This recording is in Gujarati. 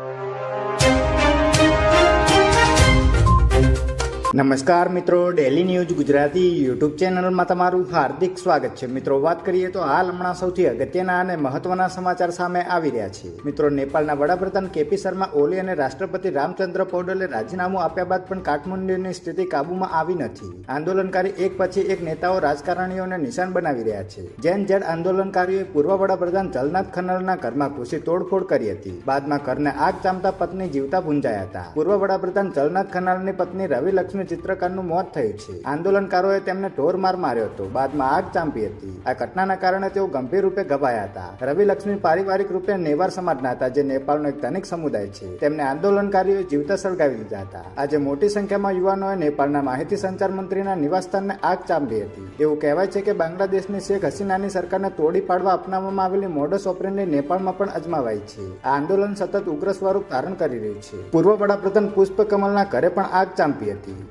you. નમસ્કાર મિત્રો ડેલી ન્યૂઝ ગુજરાતી યુટ્યુબ ચેનલમાં તમારું હાર્દિક સ્વાગત છે. મિત્રો, વાત કરીએ તો હાલ હમણાં સૌથી અગત્યના અને મહત્વના સમાચાર સામે આવી રહ્યા છે. મિત્રો, નેપાળના વડાપ્રધાન કેપી શર્મા, ઓલી અને રાષ્ટ્રપતિ રામચંદ્ર પૌડલે રાજીનામું આપ્યા બાદ પણ કાઠમંડુની સ્થિતિ કાબૂમાં આવી નથી. આંદોલનકારી એક પછી એક નેતાઓ રાજકારણીઓને નિશાન બનાવી રહ્યા છે. જેન જેડ આંદોલનકારીઓએ પૂર્વ વડાપ્રધાન જલનાથ ખન્નરના ઘરમાં ઘૂસી તોડફોડ કરી હતી. બાદમાં ઘરને આગ ચામતા પત્ની જીવતા ભૂંજાયા હતા. પૂર્વ વડાપ્રધાન જલનાથ ખન્નાલની પત્ની રવિ લક્ષ્મી ચિત્રકારનું મોત થયું છે. આંદોલનકારોએ તેમને ઢોર માર માર્યો હતો. બાદમાં આગ ચાંપી હતી. આ ઘટનાના કારણે તેઓ ગંભીર રૂપે ગભાયા હતા. રવિ લક્ષ્મી પારિવારિક રૂપે નેવાર સમાજના હતા, જે નેપાળનો એક ધનિક સમુદાય છે. તેમને આંદોલનકારીઓએ જીવતા સળગાવી દીધા હતા. આજે મોટી સંખ્યામાં યુવાનોએ નેપાળના માહિતી સંચાર મંત્રીના નિવાસસ્થાનને આગ ચાંપી હતી. એવું કહેવાય છે કે બાંગ્લાદેશની શેખ હસીનાની સરકારને તોડી પાડવા અપનાવવામાં આવેલી મોડસ ઓપરેન્ડની નેપાળમાં પણ અજમાવાઈ છે. આ આંદોલન સતત ઉગ્ર સ્વરૂપ ધારણ કરી રહ્યું છે. પૂર્વ વડાપ્રધાન પુષ્પ કમલના ઘરે પણ આગ ચાંપી હતી.